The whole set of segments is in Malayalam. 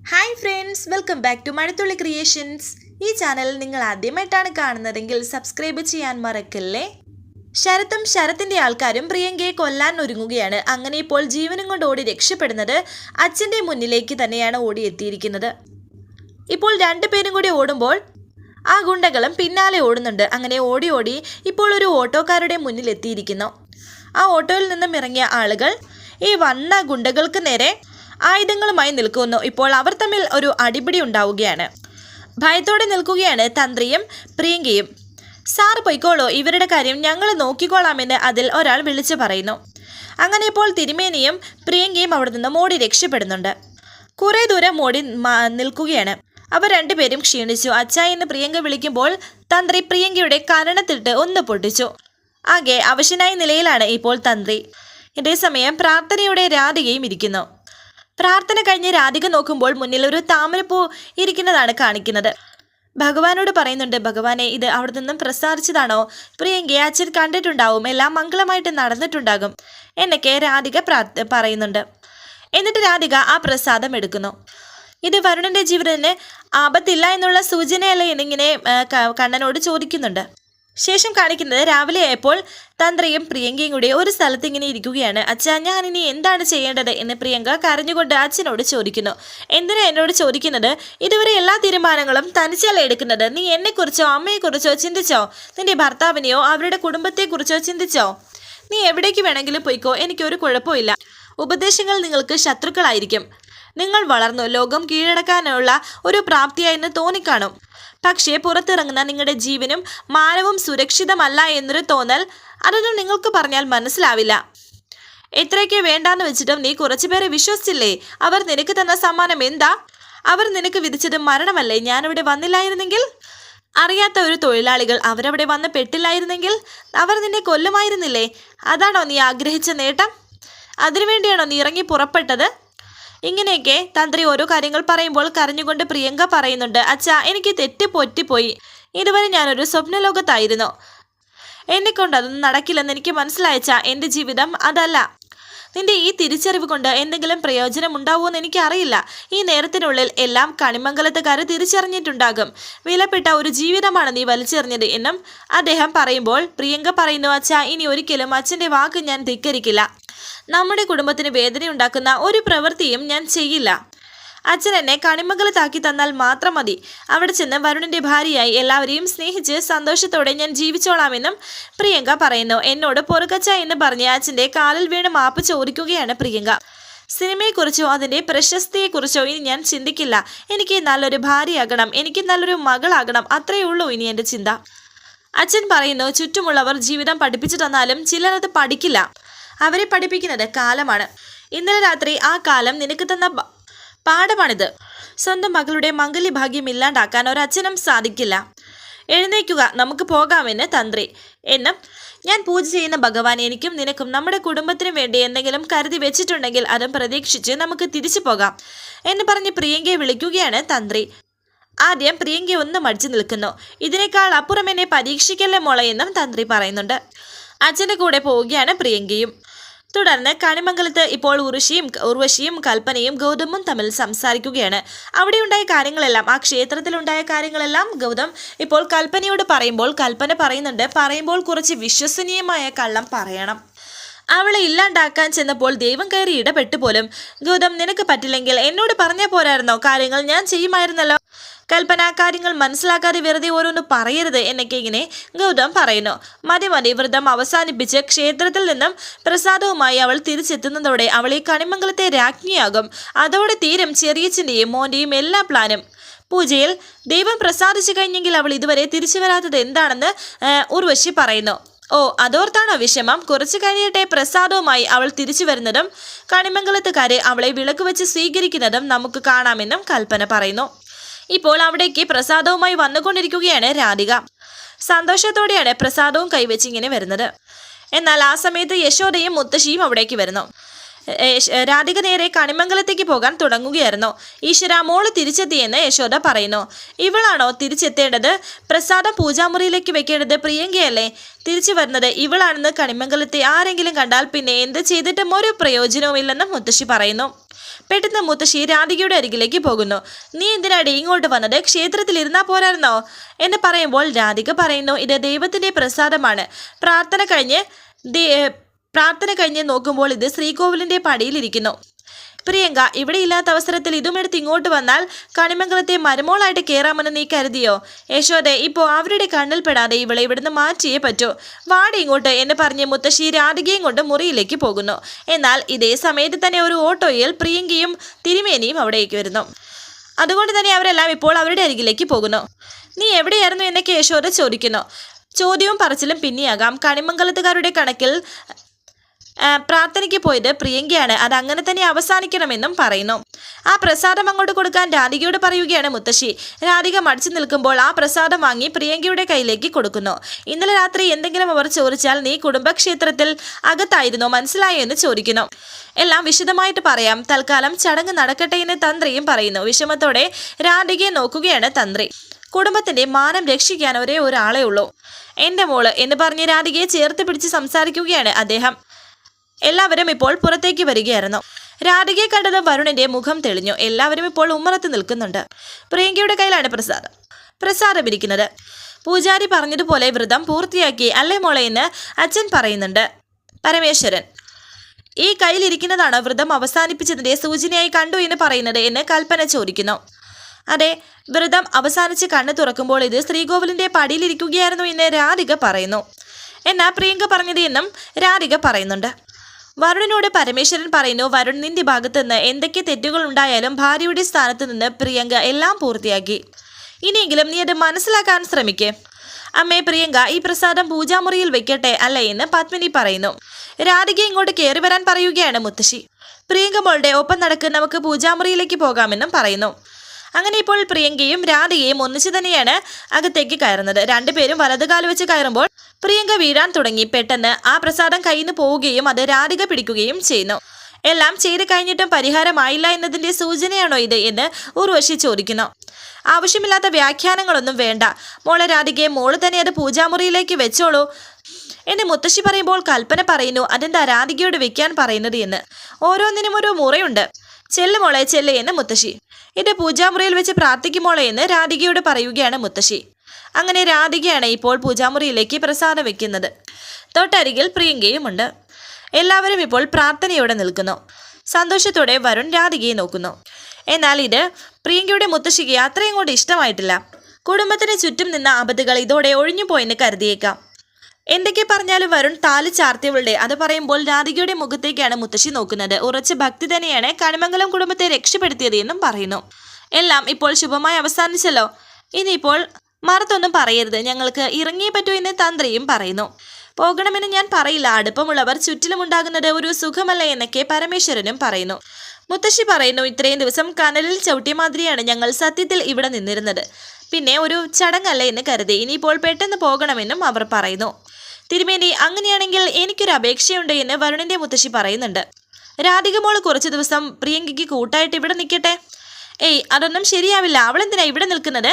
Hi friends welcome back to Mazhathulli creations ഈ ചാനൽ നിങ്ങൾ ആദ്യമായിട്ടാണ് കാണുന്നതെങ്കിൽ സബ്സ്ക്രൈബ് ചെയ്യാൻ മറക്കല്ലേ? ശരത്തും ശരത്തിന്റെ ആൾക്കാരും പ്രിയങ്കയെ കൊല്ലാൻ ഒരുങ്ങുകയാണ്. അങ്ങനെ ഇപ്പോൾ ജീവനും കൊണ്ട് ഓടി രക്ഷപ്പെടുന്നത് അച്ഛന്റെ മുന്നിലേക്ക് തന്നെയാണ് ഓടിയെത്തിയിരിക്കുന്നത്. ഇപ്പോൾ രണ്ടുപേരും കൂടി ഓടുമ്പോൾ ആ ഗുണ്ടകളും പിന്നാലെ ഓടുന്നുണ്ട്. അങ്ങനെ ഓടി ഓടി ഇപ്പോൾ ഒരു ഓട്ടോക്കാരുടെ മുന്നിൽ എത്തിയിരിക്കുന്നു ആ ഓട്ടോയിൽ നിന്നും ഇറങ്ങിയ ആളുകൾ ഈ വന്ന ഗുണ്ടകൾക്ക് നേരെ ആയുധങ്ങളുമായി നിൽക്കുന്നു. ഇപ്പോൾ അവർ തമ്മിൽ ഒരു അടിപിടി ഉണ്ടാവുകയാണ്. ഭയത്തോടെ നിൽക്കുകയാണ് തന്ത്രിയും പ്രിയങ്കയും. സാർ പൊയ്ക്കോളൂ. ഇവരുടെ കാര്യം ഞങ്ങൾ നോക്കിക്കോളാമെന്ന് അതിൽ ഒരാൾ വിളിച്ചു പറയുന്നു. അങ്ങനെ ഇപ്പോൾ തിരുമേനിയും പ്രിയങ്കയും അവിടെ നിന്ന് മോടി രക്ഷപ്പെടുന്നുണ്ട്. കുറേ ദൂരം മോടി നിൽക്കുകയാണ്. അവർ രണ്ടുപേരും ക്ഷീണിച്ചു. അച്ഛ എന്ന് പ്രിയങ്ക വിളിക്കുമ്പോൾ തന്ത്രി പ്രിയങ്കയുടെ കരണത്തിട്ട് ഒന്ന് പൊട്ടിച്ചു. ആകെ അവശനായ നിലയിലാണ് ഇപ്പോൾ തന്ത്രി. ഇതേസമയം പ്രാർത്ഥനയുടെ രാധികയും ഇരിക്കുന്നു. പ്രാർത്ഥന കഴിഞ്ഞ് രാധിക നോക്കുമ്പോൾ മുന്നിൽ ഒരു താമരപ്പൂ ഇരിക്കുന്നതാണ് കാണിക്കുന്നത്. ഭഗവാനോട് പറയുന്നുണ്ട് ഭഗവാനെ ഇത് അവിടെ നിന്നും പ്രസാദിച്ചതാണോ? പ്രിയങ്കയെ അച്ഛൻ കണ്ടിട്ടുണ്ടാവും എല്ലാം മംഗളമായിട്ട് നടന്നിട്ടുണ്ടാകും എന്നൊക്കെ രാധിക പറയുന്നുണ്ട്. എന്നിട്ട് രാധിക ആ പ്രസാദം എടുക്കുന്നു. ഇത് വരുണന്റെ ജീവിതത്തിന് ആപത്തില്ല എന്നുള്ള സൂചനയല്ല എന്നിങ്ങനെ കണ്ണനോട് ചോദിക്കുന്നുണ്ട്. ശേഷം കാണിക്കുന്നത് രാവിലെ ആയപ്പോൾ തന്ത്രയും പ്രിയങ്കയും കൂടി ഒരു സ്ഥലത്ത് ഇങ്ങനെ ഇരിക്കുകയാണ്. അച്ഛാ ഞാൻ ഇനി എന്താണ് ചെയ്യേണ്ടത്? എന്ന് പ്രിയങ്ക കരഞ്ഞുകൊണ്ട് അച്ഛനോട് ചോദിക്കുന്നു. എന്തിനാ എന്നോട് ചോദിക്കുന്നത്? ഇതുവരെ എല്ലാ തീരുമാനങ്ങളും തനിച്ചല്ല എടുക്കുന്നത്? നീ എന്നെക്കുറിച്ചോ അമ്മയെക്കുറിച്ചോ ചിന്തിച്ചോ? നിന്റെ ഭർത്താവിനെയോ അവരുടെ കുടുംബത്തെക്കുറിച്ചോ ചിന്തിച്ചോ? നീ എവിടേക്ക് വേണമെങ്കിലും പോയിക്കോ എനിക്കൊരു കുഴപ്പമില്ല ഉപദേശങ്ങൾ നിങ്ങൾക്ക് ശത്രുക്കളായിരിക്കും. നിങ്ങൾ വളർന്നു ലോകം കീഴടക്കാനുള്ള ഒരു പ്രാപ്തിയായെന്ന് തോന്നിക്കാണും. പക്ഷേ പുറത്തിറങ്ങുന്ന നിങ്ങളുടെ ജീവനും മാനവും സുരക്ഷിതമല്ല എന്നൊരു തോന്നൽ അതൊന്നും നിങ്ങൾക്ക് പറഞ്ഞാൽ മനസ്സിലാവില്ല. എത്രയൊക്കെ വേണ്ടാന്ന് വെച്ചിട്ടും നീ കുറച്ചുപേരെ വിശ്വസിച്ചില്ലേ? അവർ നിനക്ക് തന്ന സമ്മാനം എന്താ? അവർ നിനക്ക് വിധിച്ചത് മരണമല്ലേ? ഞാനിവിടെ വന്നില്ലായിരുന്നെങ്കിൽ? അറിയാത്ത ഒരു തൊഴിലാളികൾ അവരവിടെ വന്ന് പെട്ടില്ലായിരുന്നെങ്കിൽ അവർ നിന്നെ കൊല്ലുമായിരുന്നില്ലേ? അതാണോ നീ ആഗ്രഹിച്ച നേട്ടം? അതിനുവേണ്ടിയാണോ നീ ഇറങ്ങി പുറപ്പെട്ടത്? ഇങ്ങനെയൊക്കെ തന്ത്രി ഓരോ കാര്യങ്ങൾ പറയുമ്പോൾ കരഞ്ഞുകൊണ്ട് പ്രിയങ്ക പറയുന്നുണ്ട് അച്ഛാ എനിക്ക് തെറ്റ് പൊറ്റിപ്പോയി. ഇതുവരെ ഞാനൊരു സ്വപ്നലോകത്തായിരുന്നു. എന്നെക്കൊണ്ട് അതൊന്നും നടക്കില്ലെന്ന് എനിക്ക് മനസ്സിലായച്ചാ എന്റെ ജീവിതം അതല്ല. നിന്റെ ഈ തിരിച്ചറിവ് കൊണ്ട് എന്തെങ്കിലും പ്രയോജനം ഉണ്ടാവുമെന്ന് എനിക്കറിയില്ല. ഈ നേരത്തിനുള്ളിൽ എല്ലാം കണിമംഗലത്തുകാർ തിരിച്ചറിഞ്ഞിട്ടുണ്ടാകും. വിലപ്പെട്ട ഒരു ജീവിതമാണ് നീ വലിച്ചെറിഞ്ഞത് എന്നും അദ്ദേഹം പറയുമ്പോൾ പ്രിയങ്ക പറയുന്നു അച്ഛാ ഇനി ഒരിക്കലും അച്ഛന്റെ വാക്ക് ഞാൻ ധിക്കരിക്കില്ല. നമ്മുടെ കുടുംബത്തിന് വേദനയുണ്ടാക്കുന്ന ഒരു പ്രവൃത്തിയും ഞാൻ ചെയ്യില്ല. അച്ഛൻ എന്നെ കണിമംഗലത്താക്കി തന്നാൽ മാത്രം മതി. അവിടെ ചെന്ന് വരുണിന്റെ ഭാര്യയായി എല്ലാവരെയും സ്നേഹിച്ച് സന്തോഷത്തോടെ ഞാൻ ജീവിച്ചോളാമെന്നും പ്രിയങ്ക പറയുന്നു. എന്നോട് പൊറുക്കച്ച എന്ന് പറഞ്ഞ് അച്ഛന്റെ കാലിൽ വീണ് മാപ്പ് ചോദിക്കുകയാണ് പ്രിയങ്ക. സിനിമയെക്കുറിച്ചോ അതിന്റെ പ്രശസ്തിയെക്കുറിച്ചോ ഇനി ഞാൻ ചിന്തിക്കില്ല. എനിക്ക് നല്ലൊരു ഭാര്യയാകണം. എനിക്ക് നല്ലൊരു മകളാകണം. അത്രയേ ഉള്ളൂ ഇനി എന്റെ ചിന്ത. അച്ഛൻ പറയുന്നു ചുറ്റുമുള്ളവർ ജീവിതം പഠിപ്പിച്ചു തന്നാലും ചിലരത് പഠിക്കില്ല. അവരെ പഠിപ്പിക്കുന്നത് കാലമാണ്. ഇന്നലെ രാത്രി ആ കാലം നിനക്ക് തന്ന പാഠമാണിത്. സ്വന്തം മകളുടെ മംഗല്യഭാഗ്യം ഇല്ലാണ്ടാക്കാൻ ഒരച്ഛനും സാധിക്കില്ല. എഴുന്നേക്കുക നമുക്ക് പോകാമെന്ന് തന്ത്രി. എന്നും ഞാൻ പൂജ ചെയ്യുന്ന ഭഗവാൻ എനിക്കും നിനക്കും നമ്മുടെ കുടുംബത്തിനും വേണ്ടി എന്തെങ്കിലും കരുതി വെച്ചിട്ടുണ്ടെങ്കിൽ അതും പ്രതീക്ഷിച്ച് നമുക്ക് തിരിച്ചു പോകാം എന്ന് പറഞ്ഞ് പ്രിയങ്കയെ വിളിക്കുകയാണ് തന്ത്രി. ആദ്യം പ്രിയങ്ക ഒന്ന് മടിച്ചു നിൽക്കുന്നു. ഇതിനേക്കാൾ അപ്പുറം എന്നെ പരീക്ഷിക്കല്ലേ മോളെ? എന്നും തന്ത്രി പറയുന്നുണ്ട്. അച്ഛന്റെ കൂടെ പോവുകയാണ് പ്രിയങ്കയും. തുടർന്ന് കണിമംഗലത്ത് ഇപ്പോൾ ഉറുഷിയും ഉർവശിയും കൽപ്പനയും ഗൗതമും തമ്മിൽ സംസാരിക്കുകയാണ്. അവിടെ ഉണ്ടായ കാര്യങ്ങളെല്ലാം ആ ക്ഷേത്രത്തിലുണ്ടായ കാര്യങ്ങളെല്ലാം ഗൗതം ഇപ്പോൾ കൽപ്പനയോട് പറയുമ്പോൾ കൽപ്പന പറയുന്നുണ്ട്. പറയുമ്പോൾ കുറച്ച് വിശ്വസനീയമായ കള്ളം പറയണം. അവളെ ഇല്ലാണ്ടാക്കാൻ ചെന്നപ്പോൾ ദൈവം കയറി ഇടപെട്ടു പോലും ഗൗതം നിനക്ക് പറ്റില്ലെങ്കിൽ എന്നോട് പറഞ്ഞേ പോരായിരുന്നോ? കാര്യങ്ങൾ ഞാൻ ചെയ്യുമായിരുന്നല്ലോ. കൽപ്പന കാര്യങ്ങൾ മനസ്സിലാക്കാതെ വെറുതെ ഓരോന്ന് പറയരുത് എന്നൊക്കെ ഇങ്ങനെ ഗൗതം പറയുന്നു. മതി മതി വ്രതം അവസാനിപ്പിച്ച് ക്ഷേത്രത്തിൽ നിന്നും പ്രസാദവുമായി അവൾ തിരിച്ചെത്തുന്നതോടെ അവൾ ഈ കണിമംഗലത്തെ രാജ്ഞിയാകും. അതോടെ തീരം ചെറിയച്ഛന്റെയും മോന്റെയും എല്ലാ പ്ലാനും. പൂജയിൽ ദൈവം പ്രസാദിച്ചു കഴിഞ്ഞെങ്കിൽ അവൾ ഇതുവരെ തിരിച്ചു വരാത്തത് എന്താണെന്ന് ഉർവശി പറയുന്നു. ഓ അതോർത്താണ് വിഷമം കുറച്ചു കഴിയട്ടെ പ്രസാദവുമായി അവൾ തിരിച്ചു വരുന്നതും കണിമംഗലത്തുകാരെ അവളെ വിളക്ക് വെച്ച് സ്വീകരിക്കുന്നതും നമുക്ക് കാണാമെന്നും കൽപ്പന പറയുന്നു. ഇപ്പോൾ അവിടേക്ക് പ്രസാദവുമായി വന്നുകൊണ്ടിരിക്കുകയാണ് രാധിക. സന്തോഷത്തോടെയാണ് പ്രസാദവും കൈവച്ച് ഇങ്ങനെ വരുന്നത്. എന്നാൽ ആ സമയത്ത് യശോദയും മുത്തശ്ശിയും അവിടേക്ക് വരുന്നു. രാധിക നേരെ കണിമംഗലത്തേക്ക് പോകാൻ തുടങ്ങുകയായിരുന്നു. ഈശ്വര മോൾ തിരിച്ചെത്തിയെന്ന് യശോദ പറയുന്നു. ഇവളാണോ തിരിച്ചെത്തേണ്ടത്? പ്രസാദം പൂജാമുറിയിലേക്ക് വെക്കേണ്ടത് പ്രിയങ്കയല്ലേ? തിരിച്ചു വരുന്നത് ഇവളാണെന്ന് കണിമംഗലത്തെ ആരെങ്കിലും കണ്ടാൽ പിന്നെ എന്ത് ചെയ്തിട്ടും ഒരു പ്രയോജനവുമില്ലെന്ന് മുത്തശ്ശി പറയുന്നു. പെട്ടെന്ന് മുത്തശ്ശി രാധികയുടെ അരികിലേക്ക് പോകുന്നു. നീ എന്തിനാടി ഇങ്ങോട്ട് വന്നത്? ക്ഷേത്രത്തിൽ ഇരുന്നാ പോരായിരുന്നോ? എന്ന് പറയുമ്പോൾ രാധിക പറയുന്നു ഇത് ദൈവത്തിന്റെ പ്രസാദമാണ്. പ്രാർത്ഥന കഴിഞ്ഞ് പ്രാർത്ഥന കഴിഞ്ഞ് നോക്കുമ്പോൾ ഇത് ശ്രീകോവിലിന്റെ പടിയിലിരിക്കുന്നു. പ്രിയങ്ക ഇവിടെ ഇല്ലാത്ത അവസരത്തിൽ ഇതും എടുത്ത് ഇങ്ങോട്ട് വന്നാൽ കണിമംഗലത്തെ മരുമോളായിട്ട് കയറാമെന്ന് നീ കരുതിയോ? യശോദെ ഇപ്പോൾ അവരുടെ കണ്ണിൽപ്പെടാതെ ഇവളെ ഇവിടുന്ന് മാറ്റിയേ പറ്റൂ. വാടി ഇങ്ങോട്ട് എന്ന് പറഞ്ഞ് മുത്തശ്ശി രാധികയും കൊണ്ട് മുറിയിലേക്ക് പോകുന്നു. എന്നാൽ ഇതേ സമയത്ത് തന്നെ ഒരു ഓട്ടോയിൽ പ്രിയങ്കയും തിരുമേനിയും അവിടേക്ക് വരുന്നു. അതുകൊണ്ട് തന്നെ അവരെല്ലാം ഇപ്പോൾ അവരുടെ അരികിലേക്ക് പോകുന്നു. നീ എവിടെയായിരുന്നു? എന്നൊക്കെ യശോദ ചോദിക്കുന്നു. ചോദ്യവും പറച്ചിലും പിന്നെയാകാം. കണിമംഗലത്തുകാരുടെ കണക്കിൽ പ്രാർത്ഥനയ്ക്ക് പോയത് പ്രിയങ്കയാണ്. അത് അങ്ങനെ തന്നെ അവസാനിക്കണമെന്നും പറയുന്നു. ആ പ്രസാദം അങ്ങോട്ട് കൊടുക്കാൻ രാധികയോട് പറയുകയാണ് മുത്തശ്ശി. രാധിക മടിച്ചു നിൽക്കുമ്പോൾ ആ പ്രസാദം വാങ്ങി പ്രിയങ്കയുടെ കയ്യിലേക്ക് കൊടുക്കുന്നു. ഇന്നലെ രാത്രി എന്തെങ്കിലും അവർ ചോദിച്ചാൽ നീ കുടുംബക്ഷേത്രത്തിൽ അകത്തായിരുന്നോ മനസ്സിലായോ എന്ന് ചോദിക്കുന്നു. എല്ലാം വിശദമായിട്ട് പറയാം. തൽക്കാലം ചടങ്ങ് നടക്കട്ടെ എന്ന് തന്ത്രിയും പറയുന്നു. വിഷമത്തോടെ രാധികയെ നോക്കുകയാണ് തന്ത്രി. കുടുംബത്തിന്റെ മാനം രക്ഷിക്കാൻ ഒരേ ഒരാളേ ഉള്ളൂ. എന്റെ മോൾ എന്ന് പറഞ്ഞ് രാധികയെ ചേർത്ത് പിടിച്ച് സംസാരിക്കുകയാണ് അദ്ദേഹം. എല്ലാവരും ഇപ്പോൾ പുറത്തേക്ക് വരികയായിരുന്നു. രാധികയെ കണ്ടത് വരുണിന്റെ മുഖം തെളിഞ്ഞു. എല്ലാവരും ഇപ്പോൾ ഉമ്മറത്ത് നിൽക്കുന്നുണ്ട്. പ്രിയങ്കയുടെ കയ്യിലാണ് പ്രസാദം. പ്രസാദം ഇരിക്കുന്നത്. പൂജാരി പറഞ്ഞതുപോലെ വ്രതം പൂർത്തിയാക്കി അല്ലേ മോളെ എന്ന് അച്ഛൻ പറയുന്നുണ്ട്. പരമേശ്വരൻ. ഈ കയ്യിലിരിക്കുന്നതാണ് വ്രതം അവസാനിപ്പിച്ചതിന്റെ സൂചനയായി കണ്ടു എന്ന് പറയുന്നത് എന്ന് കൽപ്പന ചോദിക്കുന്നു. അതെ വ്രതം അവസാനിച്ച് കണ്ണു തുറക്കുമ്പോൾ ഇത് ശ്രീകോവിലിന്റെ പടിയിലിരിക്കുകയായിരുന്നു എന്ന് രാധിക പറയുന്നു. എന്നാ പ്രിയങ്ക പറഞ്ഞത് എന്നും രാധിക പറയുന്നുണ്ട്. വരുണിനോട് പരമേശ്വരൻ പറയുന്നു വരുൺ നിന്റെ ഭാഗത്ത് നിന്ന് എന്തൊക്കെ തെറ്റുകൾ ഉണ്ടായാലും ഭാര്യയുടെ സ്ഥാനത്ത് നിന്ന് പ്രിയങ്ക എല്ലാം പൂർത്തിയാക്കി. ഇനിയെങ്കിലും നീ അത് മനസ്സിലാക്കാൻ ശ്രമിക്കേ. അമ്മേ പ്രിയങ്ക ഈ പ്രസാദം പൂജാമുറിയിൽ വെക്കട്ടെ അല്ലേ എന്ന് പത്മിനി പറയുന്നു. രാധിക ഇങ്ങോട്ട് കയറി വരാൻ പറയുകയാണ് മുത്തശ്ശി. പ്രിയങ്ക മോളുടെ ഒപ്പം നടക്ക് നമുക്ക് പൂജാമുറിയിലേക്ക് പോകാമെന്നും പറയുന്നു. അങ്ങനെ ഇപ്പോൾ പ്രിയങ്കയും രാധികയും ഒന്നിച്ചു തന്നെയാണ് അകത്തേക്ക് കയറുന്നത്. രണ്ടുപേരും വലതുകാൽ വെച്ച് കയറുമ്പോൾ പ്രിയങ്ക വീഴാൻ തുടങ്ങി. പെട്ടെന്ന് ആ പ്രസാദം കയ്യിൽ നിന്ന് പോവുകയും അത് രാധിക പിടിക്കുകയും ചെയ്യുന്നു. എല്ലാം ചെയ്ത് കഴിഞ്ഞിട്ടും പരിഹാരമായില്ല എന്നതിന്റെ സൂചനയാണോ ഇത് എന്ന് ഉർവശി ചോദിക്കുന്നു. ആവശ്യമില്ലാത്ത വ്യാഖ്യാനങ്ങളൊന്നും വേണ്ട. മോളെ രാധികയെ മോൾ തന്നെ അത് പൂജാമുറിയിലേക്ക് വെച്ചോളൂ എന്നെ മുത്തശ്ശി പറയുമ്പോൾ കൽപ്പന പറയുന്നു. അതെന്താ രാധികയോട് വെക്കാൻ പറയുന്നത് എന്ന്? ഓരോന്നിനും ഒരു മുറയുണ്ട്. ചെല്ല് മോളെ ചെല്ല് എന്ന് മുത്തശ്ശി. എന്റെ പൂജാമുറിയിൽ വെച്ച് പ്രാർത്ഥിക്കുമോളെ എന്ന് രാധികയോട് പറയുകയാണ് മുത്തശ്ശി. അങ്ങനെ രാധികയാണ് ഇപ്പോൾ പൂജാമുറിയിലേക്ക് പ്രസാദം വെക്കുന്നത്. തൊട്ടരികിൽ പ്രിയങ്കയുമുണ്ട് എല്ലാവരും ഇപ്പോൾ പ്രാർത്ഥനയോടെ നിൽക്കുന്നു. സന്തോഷത്തോടെ വരുൺ രാധികയെ നോക്കുന്നു. എന്നാൽ ഇത് പ്രിയങ്കയുടെ മുത്തശ്ശിക്ക് അത്രയും കൂടി ഇഷ്ടമായിട്ടില്ല. കുടുംബത്തിന് ചുറ്റും നിന്ന ആപത്തുകൾ ഇതോടെ ഒഴിഞ്ഞു പോയെന്ന് കരുതിയേക്കാം. എന്തൊക്കെ പറഞ്ഞാലും വരുൺ താലി ചാർത്തിയവളുടെ അത് പറയുമ്പോൾ രാധികയുടെ മുഖത്തേക്കാണ് മുത്തശ്ശി നോക്കുന്നത്. ഉറച്ച ഭക്തി തന്നെയാണ് കണിമംഗലം കുടുംബത്തെ രക്ഷപ്പെടുത്തിയത് എന്നും പറയുന്നു. എല്ലാം ഇപ്പോൾ ശുഭമായി അവസാനിച്ചല്ലോ. ഇനിയിപ്പോൾ മറത്തൊന്നും പറയരുത്. ഞങ്ങൾക്ക് ഇറങ്ങിയേ പറ്റൂ എന്ന് തന്ത്രിയും പറയുന്നു. പോകണമെന്ന് ഞാൻ പറയില്ല. അടുപ്പമുള്ളവർ ചുറ്റിലുമുണ്ടാകുന്നത് ഒരു സുഖമല്ല എന്നൊക്കെ പരമേശ്വരനും പറയുന്നു. മുത്തശ്ശി പറയുന്നു ഇത്രയും ദിവസം കനലിൽ ചവിട്ടിയ മാതിരിയാണ് ഞങ്ങൾ സത്യത്തിൽ ഇവിടെ നിന്നിരുന്നത്. പിന്നെ ഒരു ചടങ്ങല്ല എന്ന് കരുതി. ഇനിയിപ്പോൾ പെട്ടെന്ന് പോകണമെന്നും അവർ പറയുന്നു. തിരുമേനി അങ്ങനെയാണെങ്കിൽ എനിക്കൊരു അപേക്ഷയുണ്ട് എന്ന് വരുണിന്റെ മുത്തശ്ശി പറയുന്നുണ്ട്. രാധിക മോൾ കുറച്ച് ദിവസം പ്രിയങ്കയ്ക്ക് കൂട്ടായിട്ട് ഇവിടെ നിൽക്കട്ടെ? ഏയ് അതൊന്നും ശരിയാവില്ല. അവളെന്തിനാ ഇവിടെ നിൽക്കുന്നത്?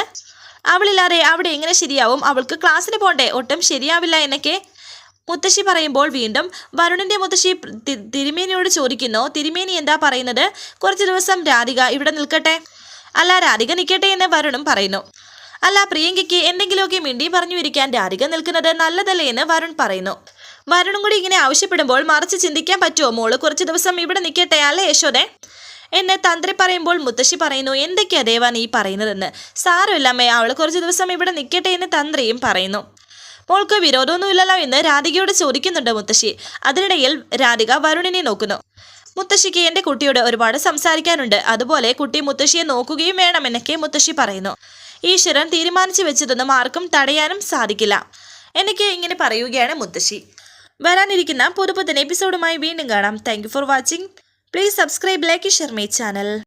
അവളില്ലാതെ അവിടെ എങ്ങനെ ശരിയാവും? അവൾക്ക് ക്ലാസ്സിന് പോണ്ടേ? ഒട്ടും ശരിയാവില്ല എന്നൊക്കെ മുത്തശ്ശി പറയുമ്പോൾ വീണ്ടും വരുണിന്റെ മുത്തശ്ശി തിരുമേനിയോട് ചോദിക്കുന്നു തിരുമേനി എന്താ പറയുന്നത്? കുറച്ച് ദിവസം രാധിക ഇവിടെ നിൽക്കട്ടെ? അല്ല രാധിക നിൽക്കട്ടെ എന്ന് വരുണും പറയുന്നു. അല്ല പ്രിയങ്കയ്ക്ക് എന്തെങ്കിലുമൊക്കെ മിണ്ടി പറഞ്ഞു ഇരിക്കാൻ രാധിക നിൽക്കുന്നത് നല്ലതല്ലേ എന്ന് വരുൺ പറയുന്നു. വരുണും കൂടി ഇങ്ങനെ ആവശ്യപ്പെടുമ്പോൾ മറിച്ച് ചിന്തിക്കാൻ പറ്റുമോ? മോൾ കുറച്ച് ദിവസം ഇവിടെ നിൽക്കട്ടെ അല്ലേ യശോദേ? എന്നെ തന്ത്രി പറയുമ്പോൾ മുത്തശ്ശി പറയുന്നു എന്തൊക്കെയാ ദേവാ നീ പറയുന്നതെന്ന്? സാരമില്ലമ്മേ അവൾ കുറച്ച് ദിവസം ഇവിടെ നിൽക്കട്ടെ എന്ന് തന്ത്രിയും പറയുന്നു. മോൾക്ക് വിരോധമൊന്നുമില്ലല്ലോ എന്ന് രാധികയോട് ചോദിക്കുന്നുണ്ട് മുത്തശ്ശി. അതിനിടയിൽ രാധിക വരുണിനെ നോക്കുന്നു. മുത്തശ്ശിക്ക് എന്റെ കുട്ടിയോട് ഒരുപാട് സംസാരിക്കാനുണ്ട്. അതുപോലെ കുട്ടി മുത്തശ്ശിയെ നോക്കുകയും വേണം എന്നൊക്കെ മുത്തശ്ശി പറയുന്നു. ഈശ്വരൻ തീരുമാനിച്ചു വെച്ചതൊന്നും ആർക്കും തടയാനും സാധിക്കില്ല. എനിക്ക് ഇങ്ങനെ പറയുകയാണ് മുത്തശ്ശി. വരാനിരിക്കുന്ന പുതുപുത്തൻ എപ്പിസോഡുമായി വീണ്ടും കാണാം. Thank for watching please subscribe like share my channel